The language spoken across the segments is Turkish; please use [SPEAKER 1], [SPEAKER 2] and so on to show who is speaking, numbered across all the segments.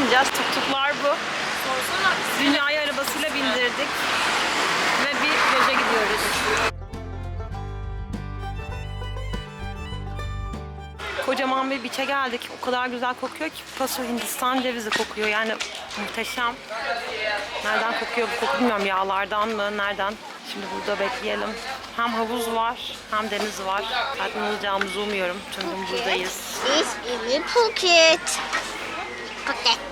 [SPEAKER 1] bineceğiz. Tuk tuklar bu. Dünyayı arabasıyla bindirdik. Ve bir plaja gidiyoruz. Kocaman bir biçe geldik. O kadar güzel kokuyor ki paso Hindistan cevizi kokuyor. Yani muhteşem. Nereden kokuyor bu koku bilmiyorum. Yağlardan mı? Nereden? Şimdi burada bekleyelim. Hem havuz var hem deniz var. Zaten olacağımızı umuyorum. Gün buradayız.
[SPEAKER 2] This is a Phuket. Phuket.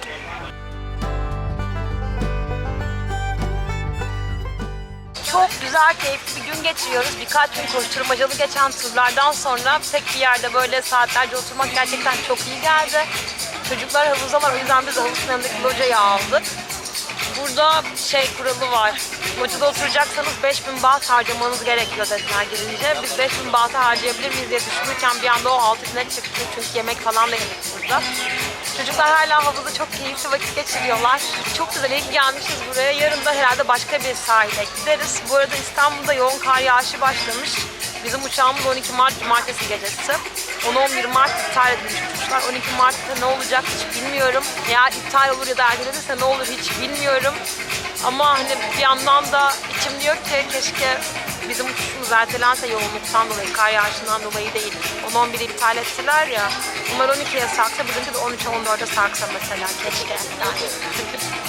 [SPEAKER 1] Çok güzel, keyifli bir gün geçiriyoruz. Birkaç gün koşturmacalı geçen turlardan sonra tek bir yerde böyle saatlerce oturmak gerçekten çok iyi geldi. Çocuklar havuzda var, o yüzden biz havuzun yanındaki locayı aldık. Burada şey kuralı var. Locada oturacaksanız 5000 baht harcamanız gerekiyor dediler girince. Biz 5000 bahtı harcayabilir miyiz diye düşünürken bir anda o 6000'e çıktı. Çünkü yemek falan da yedik burada. Çocuklar hala havuzda çok keyifli vakit geçiriyorlar. Çok güzel, iyi gelmişiz buraya. Yarın da herhalde başka bir sahile gideriz. Bu arada İstanbul'da yoğun kar yağışı başlamış. Bizim uçağımız 12 Mart Cumartesi gecesi. 10-11 Mart iptal edilmiş uçuşlar. 12 Mart'ta ne olacak hiç bilmiyorum. Ya iptal olur ya da ertelenirse ne olur hiç bilmiyorum. Ama hani bir yandan da içim diyor ki keşke bizim uçuşumuz ertelense yoğunluktan dolayı, kar yağışından dolayı değil. 10-11'i iptal ettiler ya. Bunlar 12'ye sarksa bizimki de 13-14'e sarksa mesela keşke. Yani.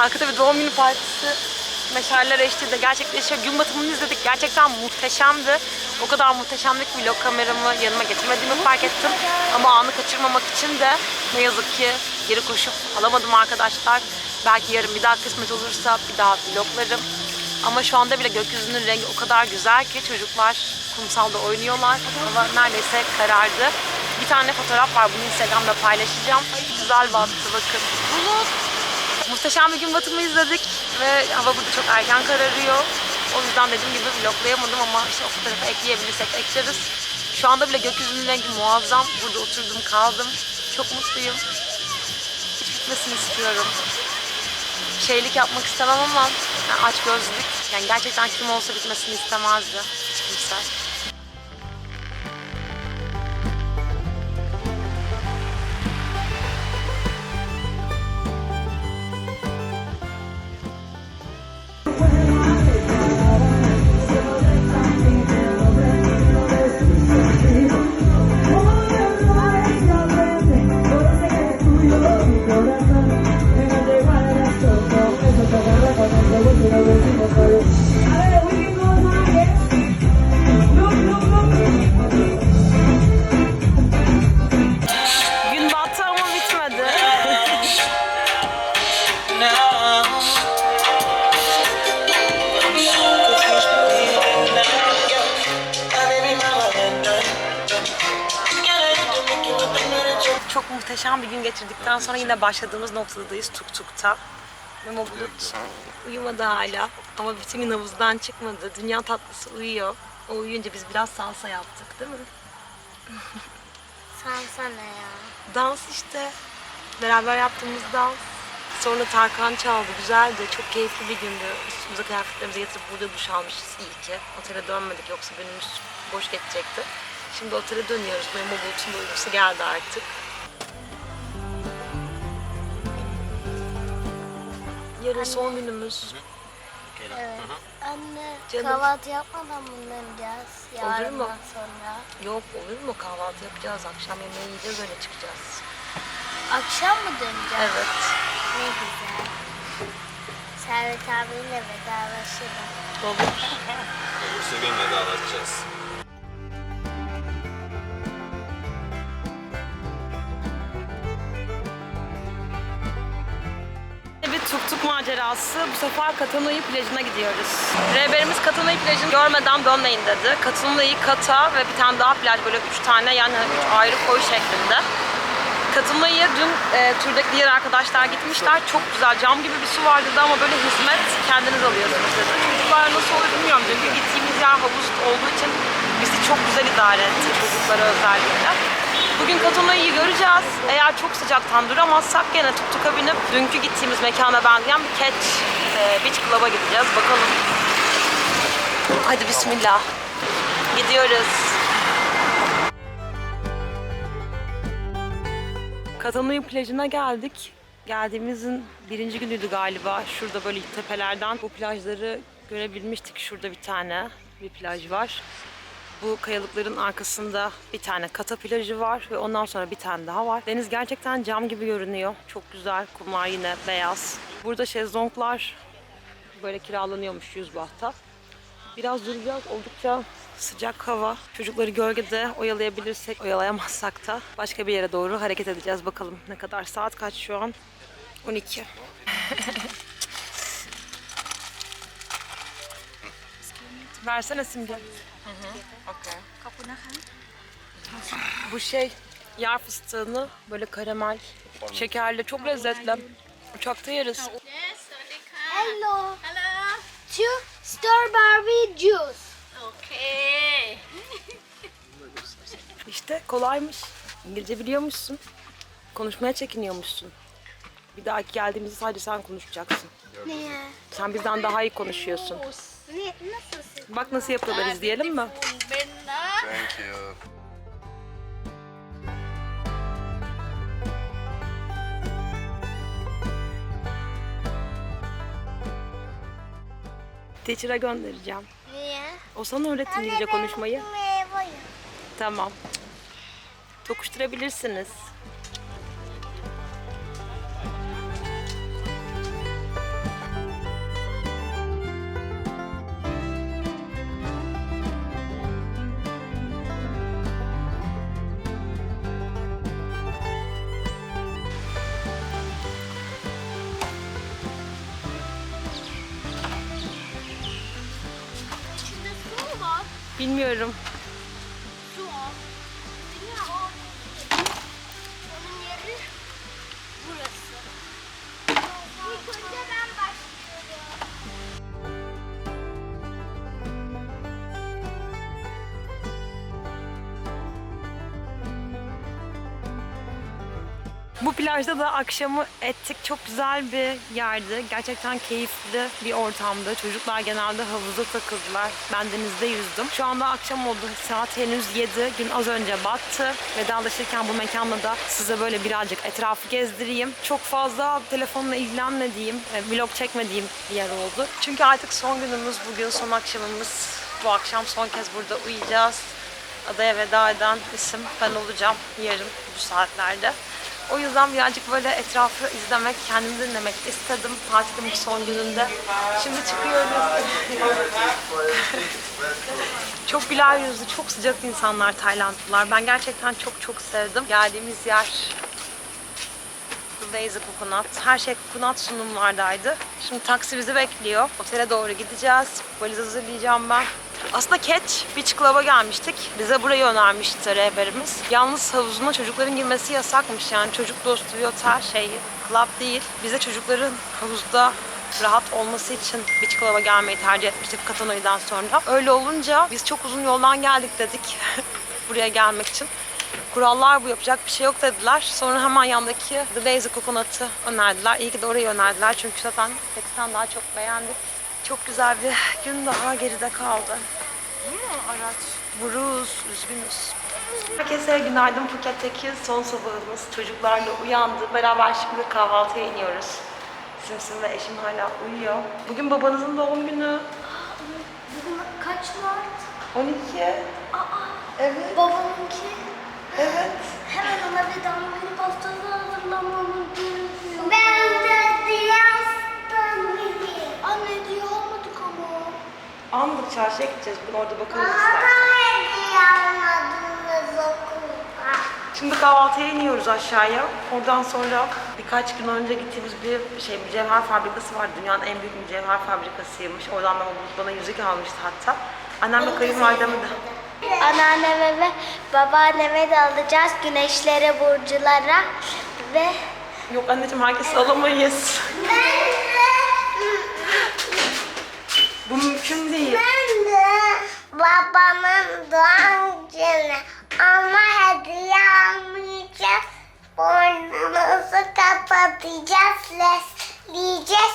[SPEAKER 1] Arkada bir doğum günü partisi meşaleler eşliğinde gerçekleşiyor. Gün batımını izledik. Gerçekten muhteşemdi. O kadar muhteşemdi ki vlog kameramı yanıma getirmediğimi fark ettim. Ama anı kaçırmamak için de ne yazık ki geri koşup alamadım arkadaşlar. Belki yarın bir daha kısmet olursa bir daha vloglarım. Ama şu anda bile gökyüzünün rengi o kadar güzel ki çocuklar kumsalda oynuyorlar. Hava neredeyse karardı. Bir tane fotoğraf var. Bunu Instagram'da paylaşacağım. Güzel battı bakın. Bulut. Muhteşem bir gün batımı izledik ve hava burada çok erken kararıyor. O yüzden dediğim gibi vloglayamadım ama işte o fotoğrafı ekleyebilirsek ekleriz. Şu anda bile gökyüzünün rengi muazzam. Burada oturdum kaldım. Çok mutluyum. Hiç bitmesini istiyorum. Şeylik yapmak istemem ama yani aç gözlük. Yani gerçekten kim olsa bitmesini istemezdi. Hiç kimse. Gün geçirdikten sonra yine başladığımız noktadayız Tuk Tuk'ta. Memo Bulut uyumadı hala ama bütün gün havuzdan çıkmadı. Dünya tatlısı uyuyor. O uyuyunca biz biraz salsa yaptık değil mi?
[SPEAKER 2] Sansana ya.
[SPEAKER 1] Dans işte. Beraber yaptığımız dans. Sonra Tarkan çaldı. Güzeldi. Çok keyifli bir gündü. Üstümüze kıyafetlerimizi getirip burada duş almışız iyi ki. Otele dönmedik yoksa günümüz boş geçecekti. Şimdi otele dönüyoruz. Benim o bulutun da uykusu geldi artık. Yarın son günümüz.
[SPEAKER 2] Evet. Anne
[SPEAKER 1] Canım.
[SPEAKER 2] kahvaltı yapmadan mı döneceğiz? Yarından
[SPEAKER 1] mu?
[SPEAKER 2] sonra.
[SPEAKER 1] Yok olur mu? Kahvaltı yapacağız. Akşam yemeği yiyeceğiz öyle çıkacağız.
[SPEAKER 2] Akşam mı döneceğiz?
[SPEAKER 1] Evet.
[SPEAKER 2] Ne güzel. Servet abiyle vedalaşırım.
[SPEAKER 1] Olur.
[SPEAKER 3] Olursa gün vedalaşacağız.
[SPEAKER 1] Çocukluk macerası. Bu sefer Katanoi plajına gidiyoruz. Rehberimiz Katanoi plajını görmeden dönmeyin dedi. Katanoi, Kata ve bir tane daha plaj böyle üç tane yani üç ayrı koy şeklinde. Katımayı dün e, turdaki diğer arkadaşlar gitmişler. Çok güzel cam gibi bir su var dedi ama böyle hizmet kendiniz alıyorsunuz dedi. Çocuklar nasıl olur bilmiyorum. Çünkü gittiğimiz yer havuz olduğu için bizi çok güzel idare etti çocuklara özellikle. Bugün Katımayı göreceğiz. Eğer çok sıcaktan duramazsak gene tuktuka binip dünkü gittiğimiz mekana benzeyen bir catch e, beach club'a gideceğiz. Bakalım. Hadi bismillah. Gidiyoruz. Katanoi plajına geldik. Geldiğimizin birinci günüydü galiba. Şurada böyle tepelerden bu plajları görebilmiştik. Şurada bir tane bir plaj var. Bu kayalıkların arkasında bir tane kata plajı var ve ondan sonra bir tane daha var. Deniz gerçekten cam gibi görünüyor. Çok güzel. Kumlar yine beyaz. Burada şezlonglar böyle kiralanıyormuş 100 bahta. Biraz duracağız. Oldukça sıcak hava. Çocukları gölgede oyalayabilirsek, oyalayamazsak da başka bir yere doğru hareket edeceğiz. Bakalım ne kadar. Saat kaç şu an? 12. Versene Simge. Bu şey yer fıstığını böyle karamel, şekerli, çok lezzetli. Uçakta yeriz.
[SPEAKER 2] Hello. Two strawberry juice.
[SPEAKER 1] İşte kolaymış. İngilizce biliyormuşsun. Konuşmaya çekiniyormuşsun. Bir dahaki geldiğimizde sadece sen konuşacaksın.
[SPEAKER 2] Niye?
[SPEAKER 1] Sen bizden daha iyi konuşuyorsun.
[SPEAKER 2] Ne, nasılsın?
[SPEAKER 1] Bak nasıl yapıyorlar izleyelim mi?
[SPEAKER 3] Thank you.
[SPEAKER 1] Teacher'a göndereceğim.
[SPEAKER 2] Niye?
[SPEAKER 1] O sana öğretti İngilizce konuşmayı.
[SPEAKER 2] Meyve.
[SPEAKER 1] Tamam. Tokuşturabilirsiniz. Bu plajda da akşamı ettik. Çok güzel bir yerdi. Gerçekten keyifli bir ortamdı. Çocuklar genelde havuzda takıldılar. Ben denizde yüzdüm. Şu anda akşam oldu. Saat henüz 7. Gün az önce battı. Vedalaşırken bu mekanla da size böyle birazcık etrafı gezdireyim. Çok fazla telefonla ilgilenmediğim, e, vlog çekmediğim bir yer oldu. Çünkü artık son günümüz bugün, son akşamımız. Bu akşam son kez burada uyuyacağız. Adaya veda eden isim ben olacağım yarın bu saatlerde. O yüzden birazcık böyle etrafı izlemek, kendimi dinlemek istedim tatilimin son gününde. Şimdi çıkıyoruz. çok güler yüzlü, çok sıcak insanlar Taylandlılar. Ben gerçekten çok çok sevdim. Geldiğimiz yer Lazy Coconut. Her şey coconut sunumlardaydı. Şimdi taksi bizi bekliyor. Otele doğru gideceğiz. Valiz hazırlayacağım ben. Aslında Catch Beach Club'a gelmiştik. Bize burayı önermişti rehberimiz. Yalnız havuzuna çocukların girmesi yasakmış. Yani çocuk dostu bir otel şey, club değil. Bize çocukların havuzda rahat olması için Beach Club'a gelmeyi tercih etmiştik Katanoi'den sonra. Öyle olunca biz çok uzun yoldan geldik dedik buraya gelmek için. Kurallar bu yapacak bir şey yok dediler. Sonra hemen yandaki The Lazy Coconut'ı önerdiler. İyi ki de orayı önerdiler çünkü zaten Tex'ten daha çok beğendik. Çok güzel bir gün daha geride kaldı. Bu mu araç? Buruz, üzgünüz. Herkese günaydın Phuket'teki son sabahımız. Çocuklarla uyandı. Beraber şimdi kahvaltıya iniyoruz. Simsim ve eşim hala uyuyor. Bugün babanızın doğum günü.
[SPEAKER 2] Bugün kaç Mart?
[SPEAKER 1] 12.
[SPEAKER 2] Aa,
[SPEAKER 1] Evet.
[SPEAKER 2] babamınki. Ama.
[SPEAKER 1] Anlık çarşıya gideceğiz. Bugün orada bakarız istersen. Şimdi kahvaltıya iniyoruz aşağıya. Oradan sonra birkaç gün önce gittiğimiz bir şey mücevher fabrikası vardı. Dünyanın en büyük mücevher fabrikasıymış. Oradan bana, bana yüzük almıştı hatta. Annem ve kayınvalideme de.
[SPEAKER 2] Anneanneme ve babaanneme de alacağız güneşlere, burculara ve
[SPEAKER 1] Yok anneciğim herkes alamayız. Bu mümkün değil.
[SPEAKER 2] Ben de babamın doğum günü ama hediye almayacağız. Burnumuzu kapatacağız, lesleyeceğiz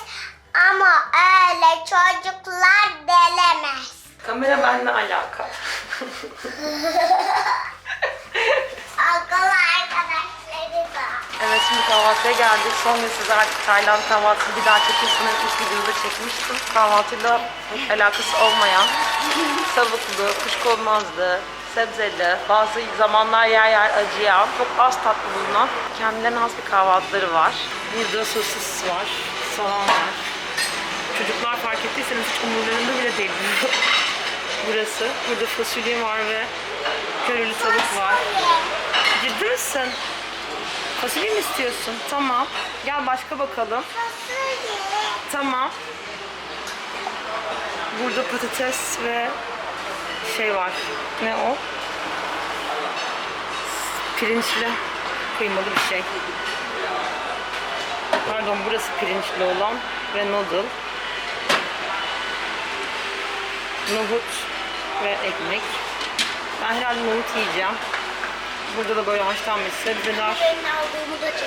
[SPEAKER 2] ama öyle çocuklar delemez.
[SPEAKER 1] Kamera benimle alaka.
[SPEAKER 2] Akıl arkadaşları da.
[SPEAKER 1] Evet şimdi kahvaltıya geldik. Son gün size artık Tayland kahvaltısı bir daha çekilsin. İlk videoda çekmiştim. Kahvaltıyla alakası olmayan tavuklu, kuşkonmazlı, sebzeli, bazı zamanlar yer yer acıyan, çok az tatlı bulunan kendilerine has bir kahvaltıları var. Burada sosis var, soğan var. Çocuklar fark ettiyseniz hiç umurlarında bile değil burası. Burada fasulye var ve körülü tavuk var. Ciddi misin? Fasulye mi istiyorsun? Tamam. Gel başka bakalım. Tamam. Burada patates ve şey var. Ne o? Pirinçli kıymalı bir şey. Pardon burası pirinçli olan ve noodle. Nohut ve ekmek. Ben herhalde nohut yiyeceğim. Burada da böyle haşlanmış sebzeler.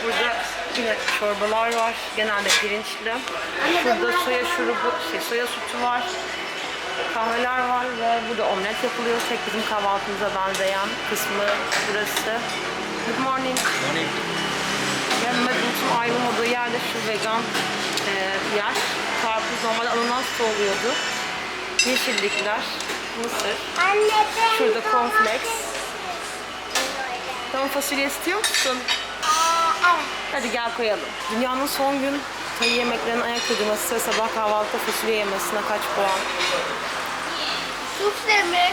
[SPEAKER 1] Burada yine çorbalar var. Genelde pirinçli. Şurada soya şurubu, şey, soya sütü var. Kahveler var ve burada omlet yapılıyor. Tek bizim kahvaltımıza benzeyen kısmı burası. Good morning.
[SPEAKER 3] Morning.
[SPEAKER 1] Ve Mehmet'in ayrılmadığı yerde şu vegan e, yer. Karpuz normalde ananas da oluyordu. Yeşillikler, mısır.
[SPEAKER 2] Anne ben
[SPEAKER 1] Şurada cornflakes. Tamam fasulye istiyor musun?
[SPEAKER 2] Evet.
[SPEAKER 1] Hadi gel koyalım. Dünyanın son gün Tay yemeklerin ayak uydurması sabah kahvaltıda fasulye yemesine kaç puan?
[SPEAKER 2] Sufle mi?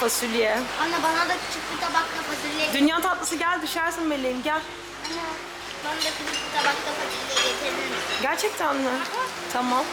[SPEAKER 1] Fasulye.
[SPEAKER 2] Anne bana da küçük bir tabakta fasulye
[SPEAKER 1] Dünya tatlısı gel düşersin meleğim gel.
[SPEAKER 2] Anne bana da küçük bir tabakta fasulye getirir misin?
[SPEAKER 1] Gerçekten mi? Tamam.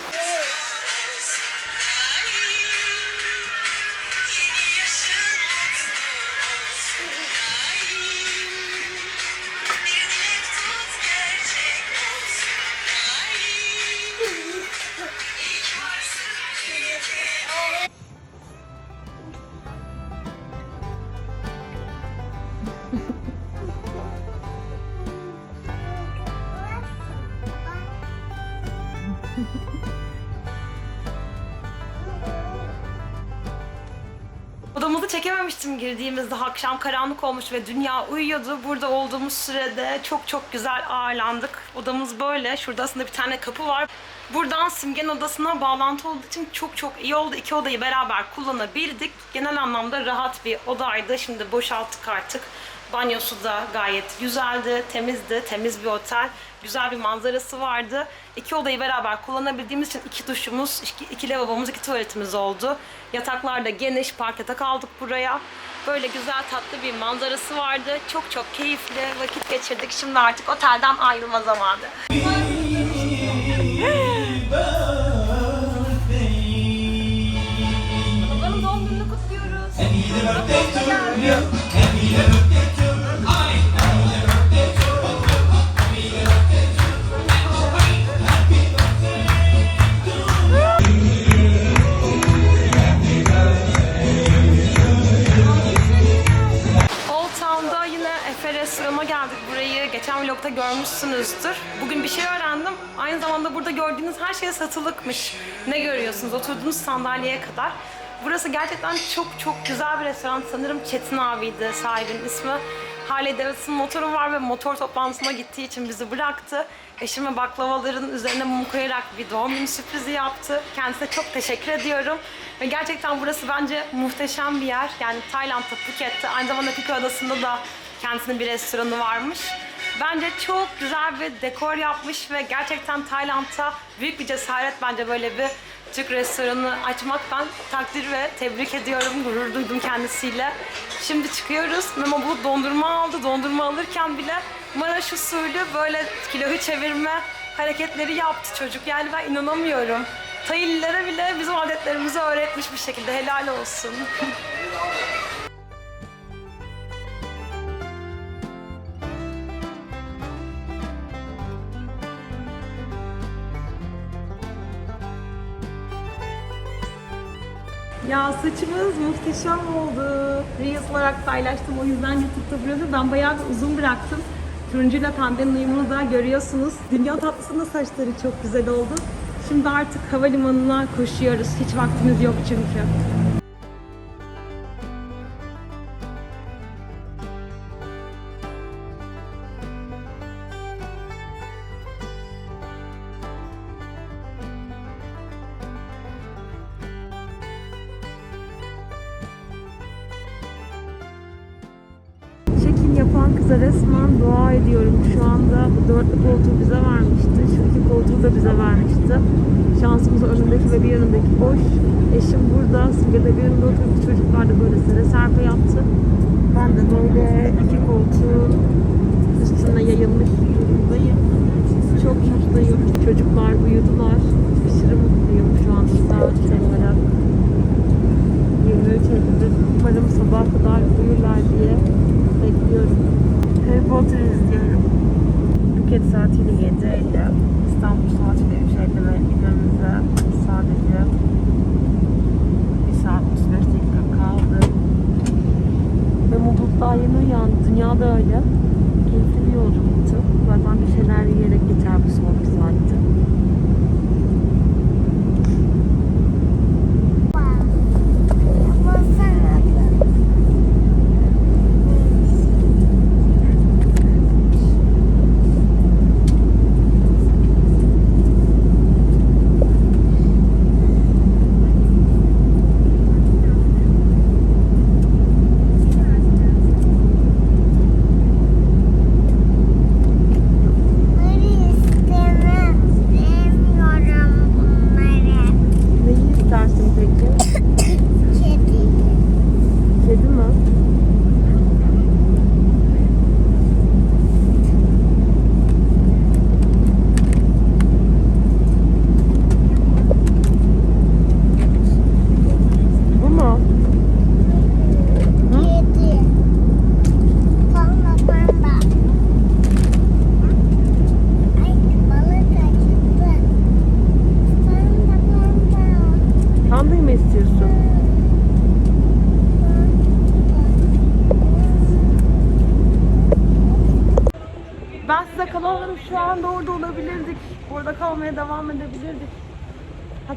[SPEAKER 1] Girdiğimizde akşam karanlık olmuş ve dünya uyuyordu. Burada olduğumuz sürede çok çok güzel ağırlandık. Odamız böyle. Şurada aslında bir tane kapı var. Buradan Simge'nin odasına bağlantı olduğu için çok çok iyi oldu. İki odayı beraber kullanabildik. Genel anlamda rahat bir odaydı. Şimdi boşalttık artık. Banyosu da gayet güzeldi, temizdi, temiz bir otel. Güzel bir manzarası vardı. İki odayı beraber kullanabildiğimiz için iki duşumuz, iki, iki lavabomuz, iki tuvaletimiz oldu. Yataklar da geniş, parkete kaldık buraya. Böyle güzel tatlı bir manzarası vardı. Çok çok keyifli vakit geçirdik. Şimdi artık otelden ayrılma zamanı. görmüşsünüzdür. Bugün bir şey öğrendim. Aynı zamanda burada gördüğünüz her şey satılıkmış. Ne görüyorsunuz? Oturduğunuz sandalyeye kadar. Burası gerçekten çok çok güzel bir restoran. Sanırım Çetin abiydi sahibinin ismi. Harley Davidson motoru var ve motor toplantısına gittiği için bizi bıraktı. Eşime baklavaların üzerine mum koyarak bir doğum günü sürprizi yaptı. Kendisine çok teşekkür ediyorum. Ve gerçekten burası bence muhteşem bir yer. Yani Tayland'da, Phuket'te, aynı zamanda Phuket Adası'nda da kendisinin bir restoranı varmış. Bence çok güzel bir dekor yapmış ve gerçekten Tayland'da büyük bir cesaret bence böyle bir Türk restoranı açmaktan takdir ve tebrik ediyorum. Gurur duydum kendisiyle. Şimdi çıkıyoruz. Memo bu dondurma aldı. Dondurma alırken bile Maraş usulü böyle kiloyu çevirme hareketleri yaptı çocuk. Yani ben inanamıyorum. Tayillilere bile bizim adetlerimizi öğretmiş bir şekilde. Helal olsun. Ya saçımız muhteşem oldu. Reels olarak paylaştım o yüzden YouTube'da burada ben bayağı uzun bıraktım. Turuncuyla pembenin uyumunu da görüyorsunuz. Dünya tatlısının saçları çok güzel oldu. Şimdi artık havalimanına koşuyoruz. Hiç vaktimiz yok çünkü. Yapan kıza resmen dua ediyorum. Şu anda bu dörtlü koltuğu bize vermişti. Şu iki koltuğu da bize vermişti. Şansımız önündeki ve bir yanındaki boş. Eşim burada. Simge de bir yanında oturdu. Çocuklar da böyle sere serpe yaptı. Ben de böyle iki koltuğun üstüne yayılmış durumdayım. Çok mutluyum. Çocuklar uyudular. Aşırı mutluyum şu an saat olarak. 23 Eylül. Umarım sabah kadar uyurlar diye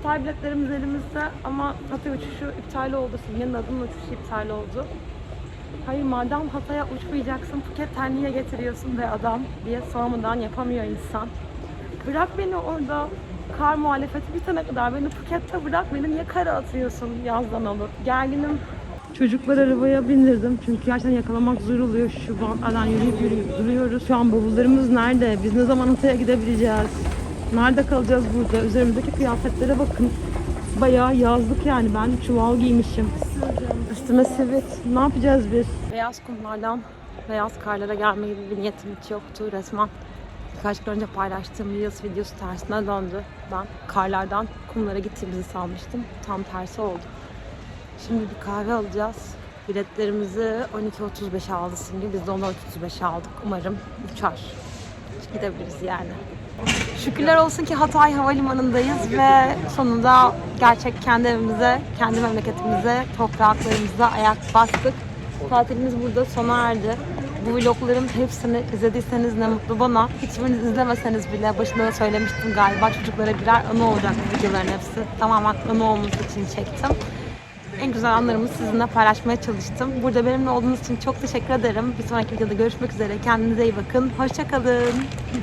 [SPEAKER 1] Hatay biletlerimiz elimizde ama Hatay uçuşu iptal oldu. Simge'nin adının uçuşu iptal oldu. Hayır madem Hatay'a uçmayacaksın Phuket'ten niye getiriyorsun be adam diye sormadan yapamıyor insan. Bırak beni orada kar muhalefeti bitene kadar beni Phuket'te bırak beni niye kara atıyorsun yazdan olur. Gerginim. Çocuklar arabaya bindirdim çünkü gerçekten yakalamak zor oluyor şu bantlardan yürüyüp yürüyüp duruyoruz. Şu an bavullarımız nerede? Biz ne zaman Hatay'a gidebileceğiz? Nerede kalacağız burada? Üzerimizdeki kıyafetlere bakın. Bayağı yazlık yani ben çuval giymişim. Üstüme sivit. Ne yapacağız biz? Beyaz kumlardan beyaz karlara gelme gibi bir niyetim hiç yoktu resmen. Birkaç gün önce paylaştığım Reels videosu tersine döndü. Ben karlardan kumlara gittiğimizi sanmıştım. Tam tersi oldu. Şimdi bir kahve alacağız. Biletlerimizi 12.35'e aldı Simge. Biz de 10.35'e aldık. Umarım uçar. Gidebiliriz yani. Şükürler olsun ki Hatay Havalimanı'ndayız ve sonunda gerçek kendi evimize, kendi memleketimize, topraklarımıza ayak bastık. Tatilimiz burada sona erdi. Bu vlogların hepsini izlediyseniz ne mutlu bana. Hiçbiriniz izlemeseniz bile başında da söylemiştim galiba çocuklara birer anı olacak videoların hepsi. Tamamen anı olması için çektim. En güzel anlarımı sizinle paylaşmaya çalıştım. Burada benimle olduğunuz için çok teşekkür ederim. Bir sonraki videoda görüşmek üzere. Kendinize iyi bakın. Hoşçakalın.